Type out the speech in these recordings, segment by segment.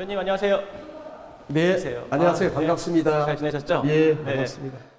의원님 안녕하세요. 네, 안녕하세요. 안녕하세요. 아, 네. 반갑습니다. 잘 지내셨죠? 예, 네. 반갑습니다.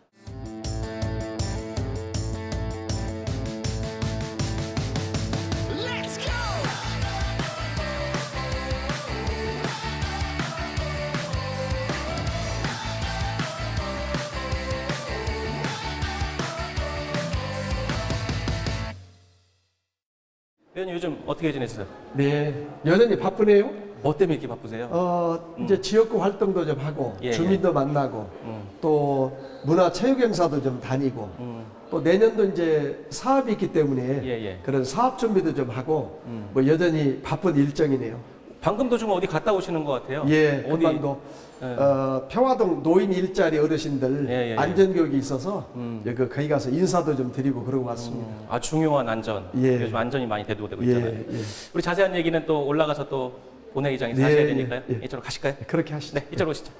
의원님 요즘 어떻게 지내세요? 네, 여전히 바쁘네요. 뭐 때문에 이렇게 바쁘세요? 어, 이제 지역구 활동도 좀 하고 예, 주민도 만나고 음. 또 문화 체육 행사도 좀 다니고 음. 또 내년도 이제 사업이 있기 때문에 예, 예. 그런 사업 준비도 좀 하고 음. 뭐 여전히 바쁜 일정이네요. 방금도 좀 어디 갔다 오시는 것 같아요. 예, 어디? 금방도 예. 어, 평화동 노인 일자리 어르신들 예, 예, 예. 안전교육이 있어서 음. 예, 그 거기 가서 인사도 좀 드리고 그러고 왔습니다. 음, 아 중요한 안전. 예. 요즘 안전이 많이 대두되고 예, 있잖아요. 예. 우리 자세한 얘기는 또 올라가서 또 본회의장에서 네, 하셔야 되니까요. 예, 예. 이쪽으로 가실까요? 그렇게 하시죠. 네, 이쪽으로 오시죠.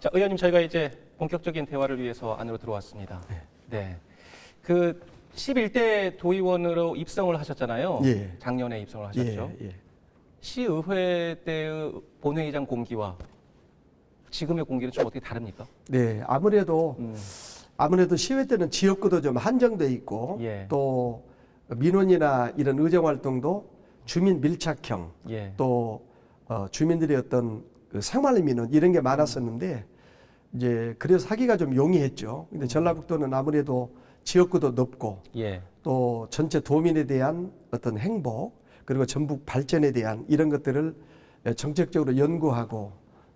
자, 의원님 저희가 이제 본격적인 대화를 위해서 안으로 들어왔습니다. 네. 그 11대 도의원으로 입성을 하셨잖아요. 예. 작년에 입성을 하셨죠. 예, 예. 시의회 때의 본회의장 공기와 지금의 공기는 좀 어떻게 다릅니까? 네, 아무래도 음. 아무래도 시회 때는 지역구도 좀 한정돼 있고 예. 또 민원이나 이런 의정 활동도 주민 밀착형 예. 또 어, 주민들의 어떤 그 생활 민원 이런 게 많았었는데 이제 그래서 하기가 좀 용이했죠. 근데 전라북도는 아무래도 지역구도 높고 예. 또 전체 도민에 대한 어떤 행복 그리고 전북 발전에 대한 이런 것들을 정책적으로 연구하고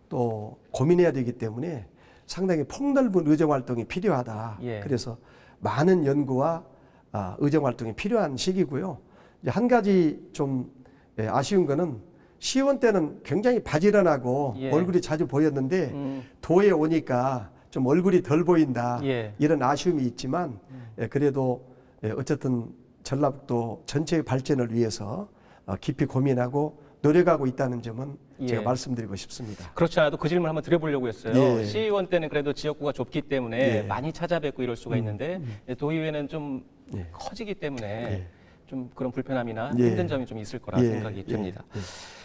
또 고민해야 되기 때문에 상당히 폭넓은 의정 활동이 필요하다. 예. 그래서 많은 연구와 아, 의정 활동이 필요한 시기고요. 이제 한 가지 좀 예, 아쉬운 거는 시의원 때는 굉장히 바지런하고 예. 얼굴이 자주 보였는데 음. 도에 오니까 좀 얼굴이 덜 보인다. 예. 이런 아쉬움이 있지만 예, 그래도 예, 어쨌든 전라북도 전체의 발전을 위해서 어, 깊이 고민하고 노력하고 있다는 점은 예. 제가 말씀드리고 싶습니다. 그렇지 않아도 그 질문 을 한번 드려보려고 했어요. 예. 시의원 때는 그래도 지역구가 좁기 때문에 예. 많이 찾아뵙고 이럴 수가 있는데 도의회는 좀 예. 커지기 때문에 예. 좀 그런 불편함이나 예. 힘든 점이 좀 있을 거라 예, 생각이 예, 듭니다. 예.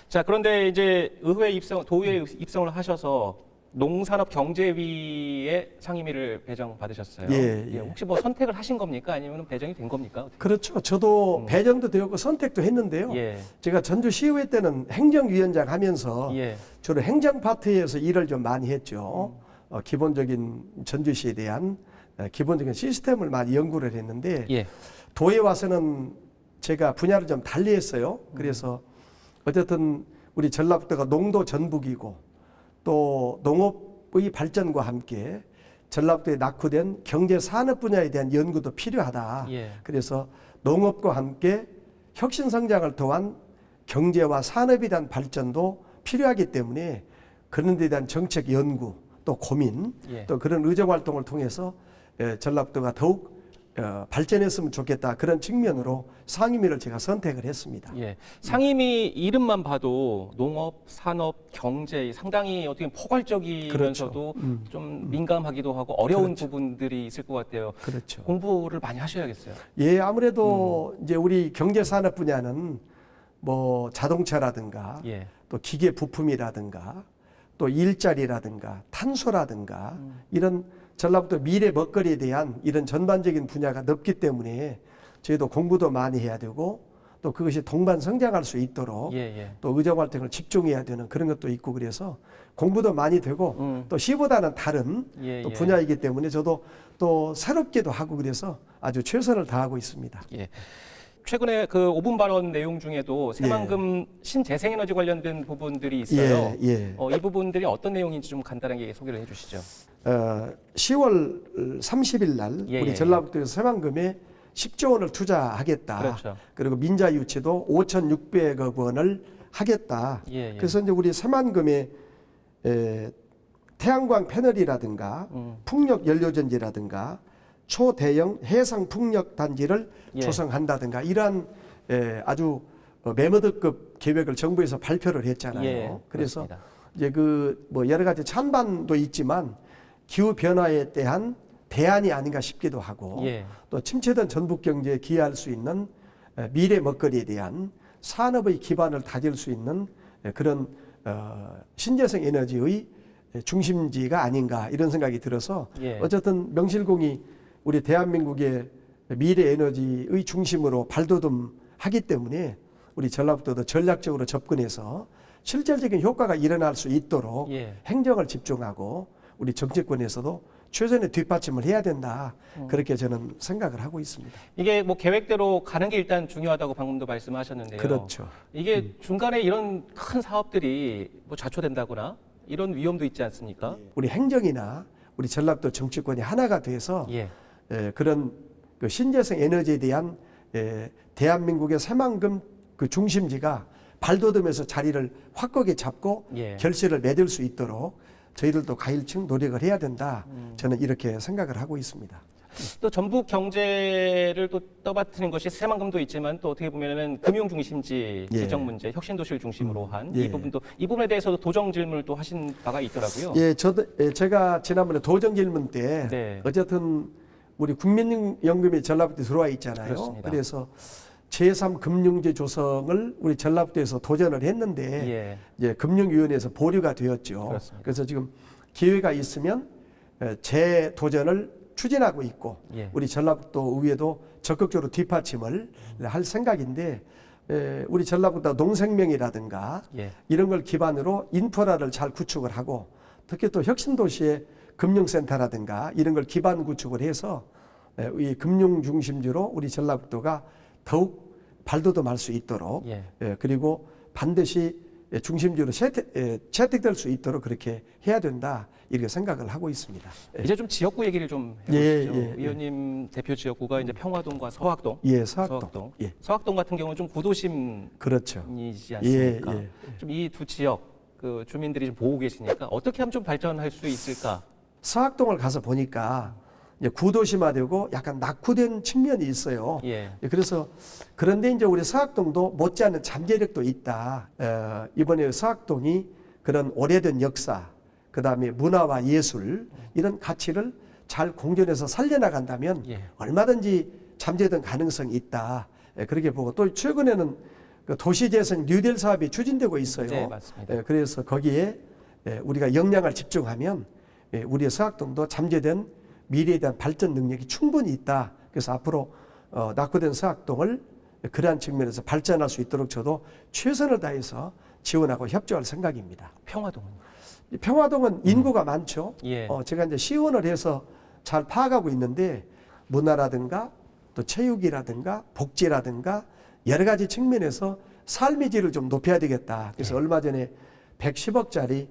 자 그런데 이제 의회 입성, 도의회 입성을 하셔서 농산업 경제위에 상임위를 배정 받으셨어요. 예, 예. 혹시 뭐 선택을 하신 겁니까? 아니면 배정이 된 겁니까? 어떻게? 그렇죠. 저도 배정도 되었고 선택도 했는데요. 음. 예. 제가 전주시의회 때는 행정위원장 하면서 예. 주로 행정 파트에서 일을 좀 많이 했죠. 음. 어, 기본적인 전주시에 대한 어, 기본적인 시스템을 많이 연구를 했는데 예. 도에 와서는 제가 분야를 좀 달리 했어요. 음. 그래서 어쨌든 우리 전라북도가 농도 전북이고 또 농업의 발전과 함께 전라북도에 낙후된 경제 산업 분야에 대한 연구도 필요하다. 예. 그래서 농업과 함께 혁신 성장을 통한 경제와 산업에 대한 발전도 필요하기 때문에 그런 데 대한 정책 연구 또 고민 예. 또 그런 의정 활동을 통해서 에, 전라북도가 더욱 어, 발전했으면 좋겠다 그런 측면으로 상임위를 제가 선택을 했습니다. 예. 상임위 이름만 봐도 농업, 산업, 경제 상당히 어떻게 보면 포괄적이면서도 그렇죠. 음. 좀 민감하기도 하고 어려운 그렇죠. 부분들이 있을 것 같아요. 그렇죠. 공부를 많이 하셔야겠어요. 예, 아무래도 음. 이제 우리 경제 산업 분야는 뭐 자동차라든가 예. 또 기계 부품이라든가 또 일자리라든가 탄소라든가 이런 전라북도 미래 먹거리에 대한 이런 전반적인 분야가 넓기 때문에 저희도 공부도 많이 해야 되고 또 그것이 동반 성장할 수 있도록 예, 예. 또 의정 활동을 집중해야 되는 그런 것도 있고 그래서 공부도 많이 되고 음. 또 시보다는 다른 예, 또 예. 분야이기 때문에 저도 또 새롭게도 하고 그래서 아주 최선을 다하고 있습니다. 예. 최근에 그 5분 발언 내용 중에도 새만금 신재생에너지 관련된 부분들이 있어요. 예, 예. 어, 이 부분들이 어떤 내용인지 좀 간단하게 소개를 해 주시죠. 어, 10월 30일 날 예, 우리 예. 전라북도에서 새만금에 10조 원을 투자하겠다. 그렇죠. 그리고 민자 유치도 5,600억 원을 하겠다. 예, 예. 그래서 이제 우리 새만금에 에, 태양광 패널이라든가 음. 풍력 연료전지라든가 초대형 해상 풍력 단지를 예. 조성한다든가 이러한 에, 아주 어, 매머드급 계획을 정부에서 발표를 했잖아요. 예, 그래서 그렇습니다. 이제 그 뭐 여러 가지 찬반도 있지만 기후 변화에 대한 대안이 아닌가 싶기도 하고 예. 또 침체된 전북 경제에 기여할 수 있는 에, 미래 먹거리에 대한 산업의 기반을 다질 수 있는 에, 그런 어, 신재생 에너지의 중심지가 아닌가 이런 생각이 들어서 예. 어쨌든 명실공히 우리 대한민국의 미래 에너지의 중심으로 발돋움하기 때문에 우리 전라북도도 전략적으로 접근해서 실질적인 효과가 일어날 수 있도록 예. 행정을 집중하고 우리 정치권에서도 최선의 뒷받침을 해야 된다 음. 그렇게 저는 생각을 하고 있습니다. 이게 뭐 계획대로 가는 게 일단 중요하다고 방금도 말씀하셨는데요. 그렇죠. 이게 중간에 이런 큰 사업들이 뭐 좌초된다거나 이런 위험도 있지 않습니까? 우리 행정이나 우리 전라도 정치권이 하나가 돼서 예. 에, 그런 그 신재생 에너지에 대한 에, 대한민국의 새만금 그 중심지가 발돋움에서 자리를 확고하게 잡고 예. 결실을 맺을 수 있도록 저희들도 가일층 노력을 해야 된다. 저는 이렇게 생각을 하고 있습니다. 또 전북 경제를 또 떠받드는 것이 새만금도 있지만 또 어떻게 보면은 금융 중심지 예. 지정 문제, 혁신 도시를 중심으로 한이 예. 부분도 이 부분에 대해서도 도정 질문을 또 하신 바가 있더라고요. 예, 저도 예, 제가 지난번에 도정 질문 때 네. 어쨌든 우리 국민연금이 전라북도에 들어와 있잖아요. 그렇습니다. 그래서 제3 금융제 조성을 우리 전라북도에서 도전을 했는데 예. 이제 금융위원회에서 보류가 되었죠. 그렇습니다. 그래서 지금 기회가 있으면 에, 재도전을 추진하고 있고 예. 우리 전라북도 의회도 적극적으로 뒷받침을 할 생각인데 에, 우리 전라북도 농생명이라든가 예. 이런 걸 기반으로 인프라를 잘 구축을 하고 특히 또 혁신도시의 금융센터라든가 이런 걸 기반 구축을 해서 에, 이 금융 중심지로 우리 전라북도가 더욱 발돋움할 수 있도록 예. 예, 그리고 반드시 예, 중심지로 채택, 예, 채택 될 수 있도록 그렇게 해야 된다 이렇게 생각을 하고 있습니다. 예, 이제 좀 지역구 얘기를 좀 예, 해보시죠. 예, 예. 의원님 대표 지역구가 이제 평화동과 서학동. 예, 사학동. 서학동. 예, 서학동 같은 경우는 좀 구도심이지 그렇죠. 않습니까? 예, 예. 좀이 두 지역 그 주민들이 좀 보고 계시니까 어떻게 하면 좀 발전할 수 있을까? 사학동을 가서 보니까 이제 구도심화되고 약간 낙후된 측면이 있어요. 예. 예, 그래서 그런데 이제 우리 서학동도 못지않은 잠재력도 있다. 어, 이번에 서학동이 그런 오래된 역사, 그 다음에 문화와 예술 이런 가치를 잘 공존해서 살려나간다면 예. 얼마든지 잠재된 가능성이 있다. 예, 그렇게 보고 또 최근에는 그 도시재생 뉴딜 사업이 추진되고 있어요. 네, 맞습니다. 예, 그래서 거기에 예, 우리가 역량을 집중하면 예, 우리의 서학동도 잠재된 미래에 대한 발전 능력이 충분히 있다. 그래서 앞으로 어, 낙후된 서학동을 그러한 측면에서 발전할 수 있도록 저도 최선을 다해서 지원하고 협조할 생각입니다. 평화동은 이 평화동은 인구가 많죠. 예. 어, 제가 이제 시원을 해서 잘 파악하고 있는데 문화라든가 또 체육이라든가 복지라든가 여러 가지 측면에서 삶의 질을 좀 높여야 되겠다. 그래서 얼마 전에 110억짜리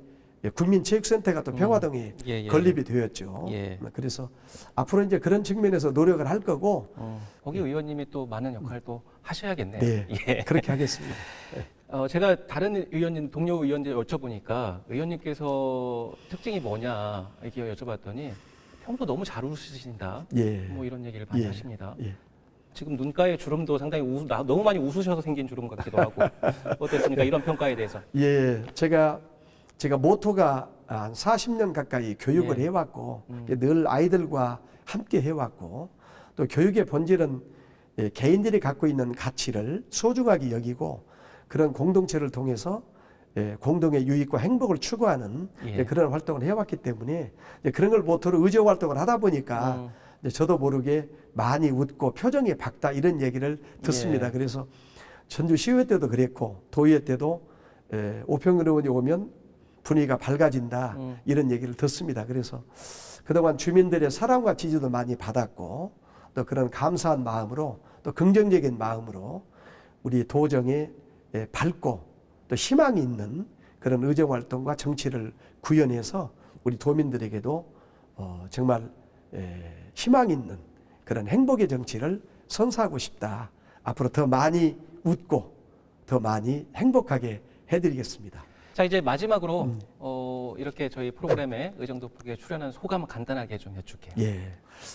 국민체육센터가 또 평화동에 예, 예. 건립이 되었죠. 예. 그래서 앞으로 이제 그런 측면에서 노력을 할 거고 어, 거기 의원님이 또 많은 역할도 하셔야겠네요. 네, 예. 그렇게 하겠습니다. 어, 제가 다른 의원님, 동료 의원들 여쭤보니까 의원님께서 특징이 뭐냐 이렇게 여쭤봤더니 평소 너무 잘 웃으신다. 예. 뭐 이런 얘기를 많이 예. 하십니다. 예. 지금 눈가에 주름도 상당히 우, 나, 너무 많이 웃으셔서 생긴 주름 같기도 하고 어떻습니까? 이런 평가에 대해서. 예, 제가 제가 모토가 한 40년 가까이 교육을 예. 해왔고 음. 늘 아이들과 함께 해왔고 또 교육의 본질은 예, 개인들이 갖고 있는 가치를 소중하게 여기고 그런 공동체를 통해서 예, 공동의 유익과 행복을 추구하는 예. 예, 그런 활동을 해왔기 때문에 이제 그런 걸 모토로 의정 활동을 하다 보니까 음. 저도 모르게 많이 웃고 표정이 밝다 이런 얘기를 듣습니다. 예. 그래서 전주 시의회 때도 그랬고 도의회 때도 에, 오평 의원이 오면 분위기가 밝아진다 음. 이런 얘기를 듣습니다. 그래서 그동안 주민들의 사랑과 지지도 많이 받았고 또 그런 감사한 마음으로 또 긍정적인 마음으로 우리 도정에 에, 밝고 또 희망이 있는 그런 의정 활동과 정치를 구현해서 우리 도민들에게도 어, 정말 에, 희망 있는 그런 행복의 정치를 선사하고 싶다. 앞으로 더 많이 웃고 더 많이 행복하게 해드리겠습니다. 자 이제 마지막으로 음. 어, 이렇게 저희 프로그램에 의정도프에 출연한 소감 간단하게 좀 여쭐게요. 예.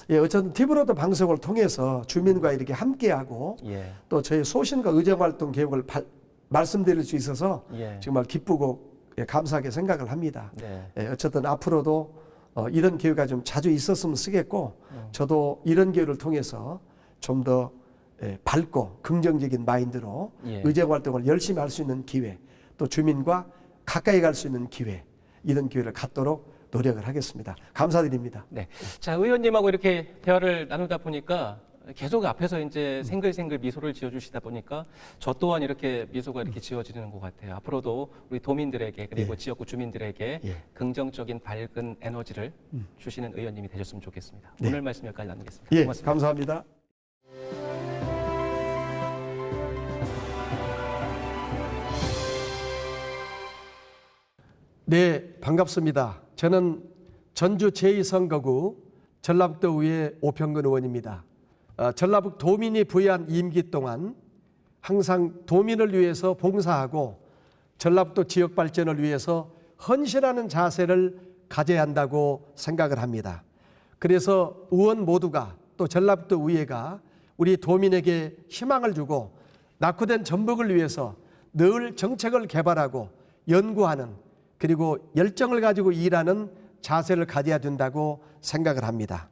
예, 어쨌든 티브로드 방송을 통해서 주민과 이렇게 함께하고 예. 또 저희 소신과 의정 활동 계획을 발- 말씀드릴 수 있어서 예. 정말 기쁘고 예, 감사하게 생각을 합니다. 네. 예, 어쨌든 앞으로도 어, 이런 기회가 좀 자주 있었으면 쓰겠고 저도 이런 기회를 통해서 좀더 예, 밝고 긍정적인 마인드로 예. 의정 활동을 열심히 할 수 있는 기회 또 주민과 가까이 갈 수 있는 기회 이런 기회를 갖도록 노력을 하겠습니다. 감사드립니다. 네. 자, 의원님하고 이렇게 대화를 나누다 보니까 계속 앞에서 이제 생글생글 미소를 지어주시다 보니까 저 또한 이렇게 미소가 이렇게 지어지는 것 같아요. 앞으로도 우리 도민들에게 그리고 지역구 주민들에게 예. 긍정적인 밝은 에너지를 주시는 의원님이 되셨으면 좋겠습니다. 네. 오늘 말씀 여기까지 나누겠습니다. 예, 고맙습니다. 감사합니다. 네, 반갑습니다. 저는 전주 제2선거구 전라북도 의회 오평근 의원입니다. 어, 전라북 도민이 부여한 임기 동안 항상 도민을 위해서 봉사하고 전라북도 지역 발전을 위해서 헌신하는 자세를 가져야 한다고 생각을 합니다. 그래서 의원 모두가 또 전라북도 의회가 우리 도민에게 희망을 주고 낙후된 전북을 위해서 늘 정책을 개발하고 연구하는 그리고 열정을 가지고 일하는 자세를 가져야 된다고 생각을 합니다.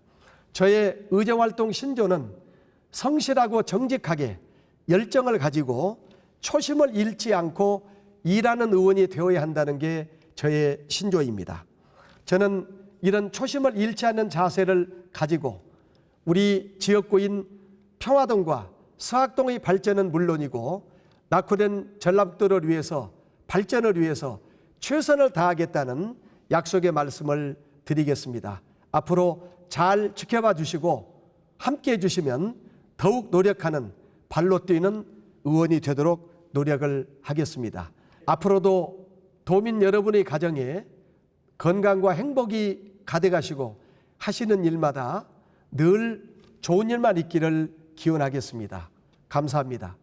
저의 의정활동 신조는 성실하고 정직하게 열정을 가지고 초심을 잃지 않고 일하는 의원이 되어야 한다는 게 저의 신조입니다. 저는 이런 초심을 잃지 않는 자세를 가지고 우리 지역구인 평화동과 서학동의 발전은 물론이고 낙후된 전라북도를 위해서 발전을 위해서 최선을 다하겠다는 약속의 말씀을 드리겠습니다. 앞으로 잘 지켜봐 주시고 함께 해 주시면 더욱 노력하는 발로 뛰는 의원이 되도록 노력을 하겠습니다. 앞으로도 도민 여러분의 가정에 건강과 행복이 가득하시고 하시는 일마다 늘 좋은 일만 있기를 기원하겠습니다. 감사합니다.